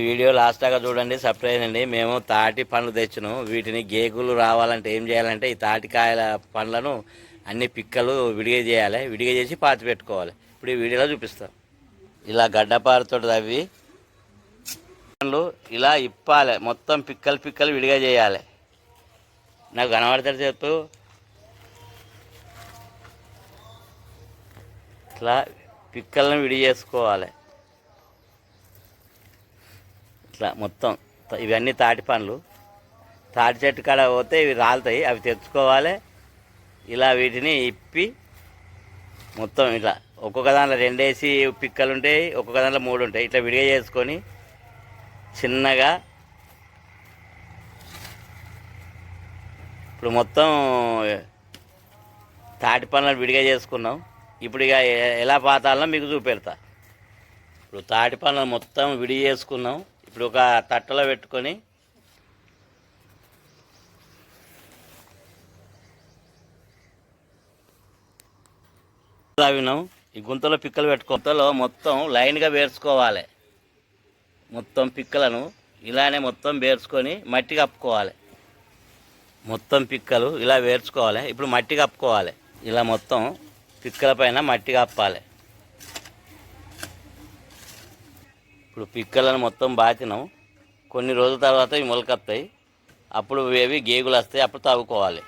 ఈ video last దాకా చూడండి సర్ప్రైజ్ అండి మేము తాటి పండ్లు తెచ్చినాం. వీటిని గేకులు రావాలంటే ఏం చేయాలంటే ఈ తాటికాయల పండ్లను అన్ని పిక్కలు విడిగా చేయాలి. విడిగా చేసి పాతి పెట్టుకోవాలి. ఇప్పుడు ఈ వీడియోలో చూపిస్తాం. ఇలా గడ్డపారతో తవ్వి పండ్లు ఇలా ఇప్పాలి. మొత్తం పిక్కలు పిక్కలు విడిగా చేయాలి. నాకు కనబడతాడు చెప్పు. ఇట్లా పిక్కలను విడి చేసుకోవాలి ఇట్లా మొత్తం ఇవన్నీ తాటి పండ్లు. తాటి చెట్టు కాడ పోతే ఇవి రాలుతాయి అవి తెచ్చుకోవాలి. ఇలా వీటిని ఇప్పి మొత్తం ఇట్లా ఒక్కొక్క దాంట్లో రెండేసి పిక్కలు ఉంటాయి ఒక్కొక్క దాంట్లో మూడు ఉంటాయి. ఇట్లా విడిగా చేసుకొని చిన్నగా ఇప్పుడు మొత్తం తాటి పనులను విడిగా చేసుకున్నాం. ఇప్పుడు ఇక ఎలా పాతాలనో మీకు చూపెడతా. ఇప్పుడు తాటి పండ్లను మొత్తం విడి చేసుకున్నాం. ఇప్పుడు ఒక తట్టలో పెట్టుకొని తవ్వినాం ఈ గుంతలో పిక్కలు పెట్టుకో. గుంతలో మొత్తం లైన్గా వేర్చుకోవాలి మొత్తం పిక్కలను ఇలానే మొత్తం వేర్చుకొని మట్టి కప్పుకోవాలి. మొత్తం పిక్కలు ఇలా వేర్చుకోవాలి ఇప్పుడు మట్టి కప్పుకోవాలి. ఇలా మొత్తం పిక్కల పైన మట్టి కప్పాలి. ఇప్పుడు పిక్కలను మొత్తం బాతినాం కొన్ని రోజుల తర్వాత ఇవి మొలకత్తాయి. అప్పుడు ఇవి గేగులు వస్తాయి అప్పుడు తవ్వుకోవాలి